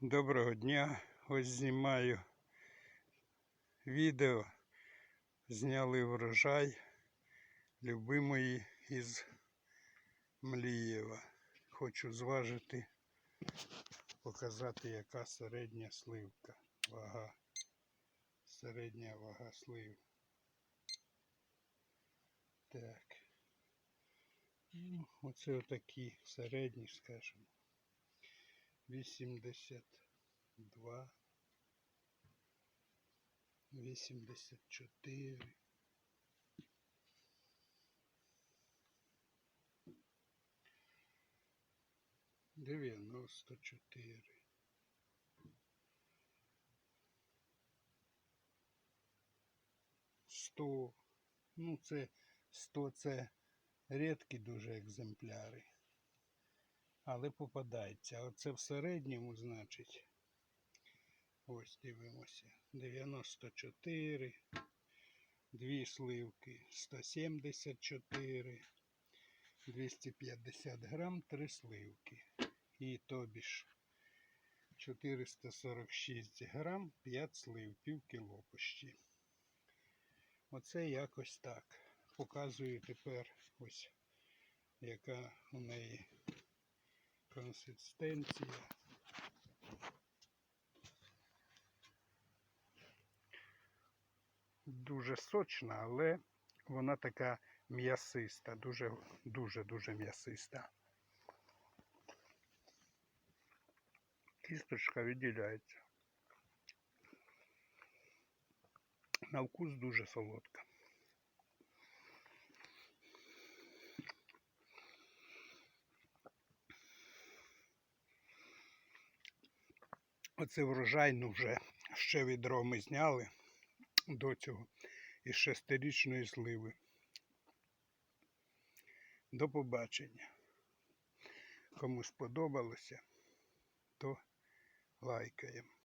Доброго дня. Ось знімаю відео. Зняли врожай любимої із Млієва. Хочу зважити, показати, яка середня сливка. Вага. Середня вага слив. Так. Ну, оце отакі середні, скажімо. 82, 84. Дев'яносто чотири. Сто. Ну, це сто це рідкі дуже екземпляри але попадається. Оце в середньому, значить, ось дивимося, 94, дві сливки 174, 250 грам, три сливки. І тобі ж 446 грам, 5 слив, пів кіло почти. Оце якось так. Показую тепер ось яка у неї консистенція. Дуже сочна, але вона така м'ясиста, дуже дуже дуже м'ясиста. Кісточка відділяється. На вкус дуже солодка. Оце врожай, ну вже ще відро ми зняли до цього із шестирічної сливи. До побачення. Кому сподобалося, то лайкаємо.